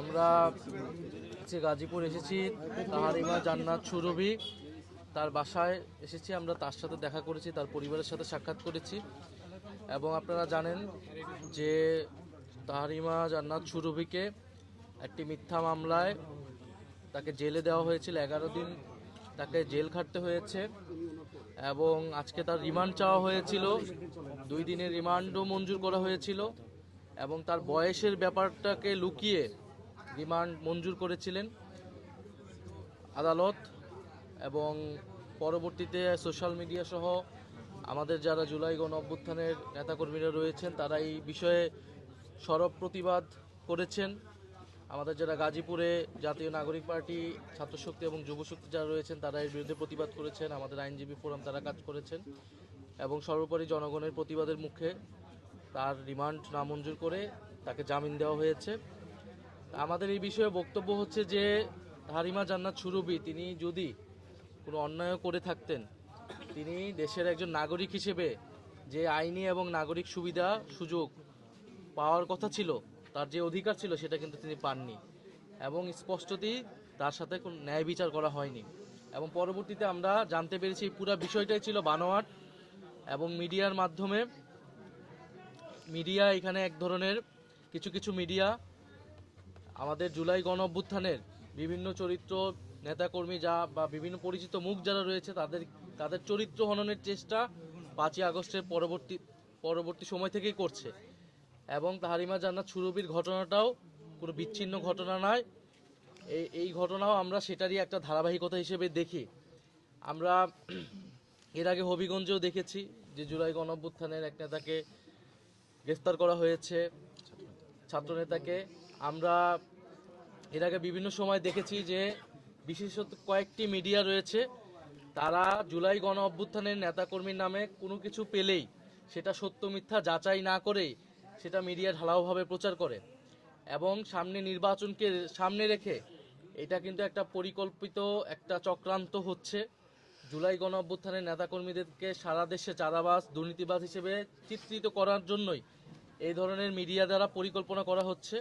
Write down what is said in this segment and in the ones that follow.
আমরা হচ্ছে গাজীপুর এসেছি তাহারিমা জান্নাত সুরভি, তার বাসায় এসেছি, আমরা তার সাথে দেখা করেছি, তার পরিবারের সাথে সাক্ষাৎ করেছি। এবং আপনারা জানেন যে তাহারিমা জান্নাত সুরভিকে একটি মিথ্যা মামলায় তাকে জেলে দেওয়া হয়েছিল, এগারো দিন তাকে জেল খাটতে হয়েছে। এবং আজকে তার রিমান্ড চাওয়া হয়েছিল, দুই দিনের রিমান্ডও মঞ্জুর করা হয়েছিল। এবং তার বয়সের ব্যাপারটাকে লুকিয়ে রিমান্ড মঞ্জুর করেছিলেন আদালত এবং পরবর্তীতে সোশ্যাল মিডিয়া সহ আমাদের যারা জুলাই গণ অভ্যুত্থানের নেতাকর্মীরা রয়েছেন, তারা এই বিষয়ে সরব প্রতিবাদ করেছেন। আমাদের যারা গাজীপুরে জাতীয় নাগরিক পার্টি, ছাত্রশক্তি এবং যুবশক্তি যারা রয়েছেন, তারা এর বিরুদ্ধে প্রতিবাদ করেছেন। আমাদের আইনজীবী ফোরাম তারা কাজ করেছেন এবং সর্বোপরি জনগণের প্রতিবাদের মুখে তার রিমান্ড নামঞ্জুর করে তাকে জামিন দেওয়া হয়েছে। আমাদের এই বিষয়ে বক্তব্য হচ্ছে যে হারিমা জান্নাত সুরবি তিনি যদি কোনো অন্যায় করে থাকতেন, তিনি দেশের একজন নাগরিক হিসেবে যে আইনি এবং নাগরিক সুবিধা, সুযোগ পাওয়ার কথা ছিল, তার যে অধিকার ছিল, সেটা কিন্তু তিনি পাননি এবং স্পষ্টতই তার সাথে কোনো ন্যায় বিচার করা হয়নি। এবং পরবর্তীতে আমরা জানতে পেরেছি পুরো বিষয়টাই ছিল বানোয়াট এবং মিডিয়ার মাধ্যমে। মিডিয়া এখানে এক ধরনের কিছু কিছু মিডিয়া আমাদের জুলাই গণ অভ্যুত্থানের বিভিন্ন চরিত্র নেতাকর্মী যা বা বিভিন্ন পরিচিত মুখ যারা রয়েছে, তাদের তাদের চরিত্র হননের চেষ্টা পাঁচই আগস্টের পরবর্তী পরবর্তী সময় থেকেই করছে। এবং তাহারিমা জান্নাত সুরবির ঘটনাটাও কোনো বিচ্ছিন্ন ঘটনা নয়। এই এই ঘটনাও আমরা সেটারই একটা ধারাবাহিকতা হিসেবে দেখি। আমরা এর আগে হবিগঞ্জেও দেখেছি যে জুলাই গণঅভ্যুত্থানের এক নেতাকে গ্রেফতার করা হয়েছে ছাত্রনেতাকে আমরা এর আগে বিভিন্ন সময় দেখেছি যে বিশেষত কয়েকটি মিডিয়া রয়েছে, তারা জুলাই গণ অভ্যুত্থানের নেতাকর্মীর নামে কোনো কিছু পেলেই সেটা সত্য মিথ্যা যাচাই না করেই সেটা মিডিয়া ঢালাওভাবে প্রচার করে এবং সামনে নির্বাচনকে সামনে রেখে এটা কিন্তু একটা পরিকল্পিত একটা চক্রান্ত হচ্ছে। জুলাই গণ অভ্যুত্থানের নেতাকর্মীদেরকে সারা দেশে চাঁদাবাজ, দুর্নীতিবাজ হিসেবে চিত্রিত করার জন্যই এই ধরনের মিডিয়া দ্বারা পরিকল্পনা করা হচ্ছে।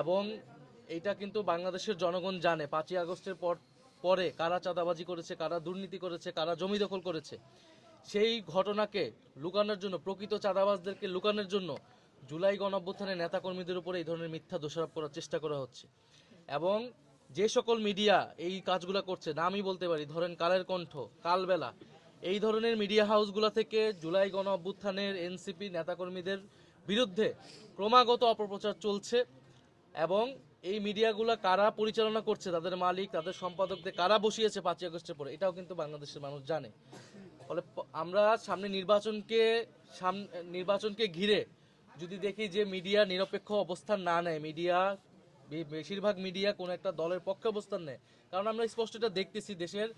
এবং এটা কিন্তু বাংলাদেশের জনগণ জানে। পাঁচই আগস্টের পর, পরে কারা চাঁদাবাজি করেছে, কারা দুর্নীতি করেছে, কারা জমি দখল করেছে, সেই ঘটনাকে লুকানোর জন্য, প্রকৃত চাঁদাবাজদেরকে লুকানোর জন্য জুলাই গণ অভ্যুত্থানের নেতাকর্মীদের উপরে এই ধরনের মিথ্যা দোষারোপ করার চেষ্টা করা হচ্ছে। এবং যে সকল মিডিয়া এই কাজগুলো করছে, নামই বলতে পারি, ধরেন কালের কণ্ঠ, কালবেলা, এই ধরনের মিডিয়া হাউসগুলো থেকে জুলাই গণ অভ্যুত্থানের এনসিপি নেতাকর্মীদের বিরুদ্ধে ক্রমাগত অপপ্রচার চলছে। এবং এই মিডিয়াগুলো কারা পরিচালনা করছে, তাদের মালিক, তাদের সম্পাদকদের কারা বসিয়েছে পাঁচই আগস্টের পরে, এটাও কিন্তু বাংলাদেশের মানুষ জানে। ফলে আমরা সামনে নির্বাচনকে সাম- নির্বাচনকে ঘিরে যদি দেখি যে মিডিয়া নিরপেক্ষ অবস্থান না নেয়, মিডিয়া বেশিরভাগ মিডিয়া কোনো একটা দলের পক্ষে অবস্থান নেয়। কারণ আমরা স্পষ্ট এটা দেখতেছি, দেশের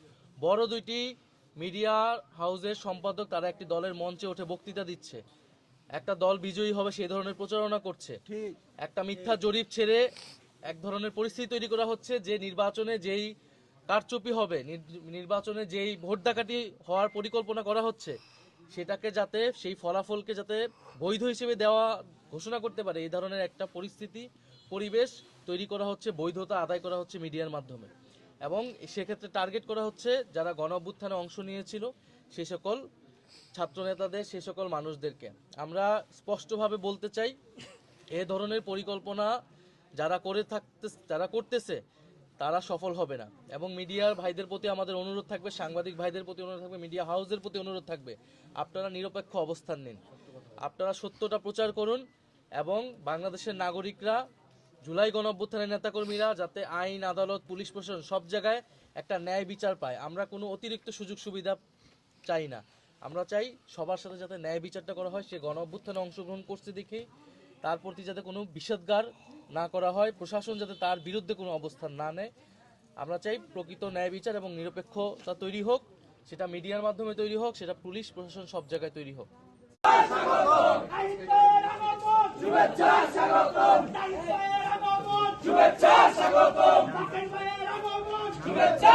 বড় দুইটি মিডিয়া হাউসের সম্পাদক তারা একটি দলের মঞ্চে উঠে বক্তৃতা দিচ্ছে। একটা দল বিজয়ী হবে সেই ধরনের প্রচারণা করছে। একটা মিথ্যা জরিপ ছেড়ে এক ধরনের পরিস্থিতি তৈরি করা হচ্ছে যে নির্বাচনে যেই কারচুপি হবে নির- নির্বাচনে যেই ভোট ডাকাতি হওয়ার পরিকল্পনা করা হচ্ছে সেটাকে যাতে সেই ফলাফলকে যাতে বৈধ হিসেবে দেওয়া ঘোষণা করতে পারে এই ধরনের একটা পরিস্থিতি পরিবেশ তৈরি করা হচ্ছে বৈধতা আদায় করা হচ্ছে মিডিয়ার মাধ্যমে। এবং সেক্ষেত্রে টার্গেট করা হচ্ছে যারা গণ অভ্যুত্থানে অংশ নিয়েছিল সে সকল ছাত্র নেতাদের সে সকল মানুষদেরকে। আমরা স্পষ্টভাবে বলতে চাই, এ ধরনের পরিকল্পনা যারা করে থাকতে, যারা করতেছে, তারা সফল হবে না। এবং মিডিয়ার ভাইদের প্রতি আমাদের অনুরোধ থাকবে, সাংবাদিক ভাইদের প্রতি অনুরোধ থাকবে, মিডিয়া হাউসের প্রতি অনুরোধ থাকবে, আপনারা নিরপেক্ষ অবস্থান নিন। আপনারা সত্যটা প্রচার করুন এবং বাংলাদেশের নাগরিকরা, জুলাই গণ অভ্যুত্থানের নেতাকর্মীরা যাতে আইন, আদালত, পুলিশ প্রশাসন সব জায়গায় একটা ন্যায় বিচার পায়। আমরা কোনো অতিরিক্ত সুযোগ সুবিধা চাই না। আমরা চাই সবার সাথে যাতে ন্যায় বিচারটা করা হয়, সে গণ অভ্যুত্থানে অংশগ্রহণ করছে দেখেই তার প্রতি যাতে কোনো বিষেধগার না করা হয়, প্রশাসন যাতে তার বিরুদ্ধে কোনো অবস্থান না নেয়। আমরা চাই প্রকৃত ন্যায় বিচার এবং নিরপেক্ষতা তৈরি হোক, সেটা মিডিয়ার মাধ্যমে তৈরি হোক, সেটা পুলিশ, প্রশাসন সব জায়গায় তৈরি হোক। শুভেচ্ছা স্বাগতম শুভেচ্ছা স্বাগতম শুভেচ্ছা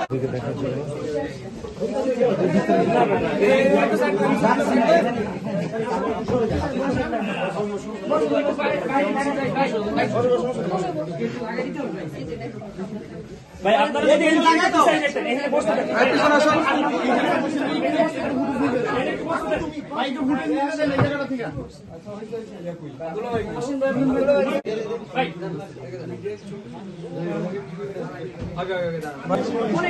জামিন হয়েছে সেটা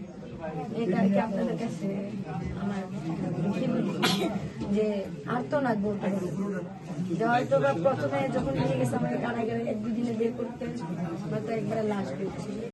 কি আপনাদের কাছে আমার যে আর্তনাদ বলতে হয়তো প্রথমে যখন নিয়ে গেছে আমাকে কারাগারে এক দুদিনে বের করতে, হয়তো একবারে লাশ ছিল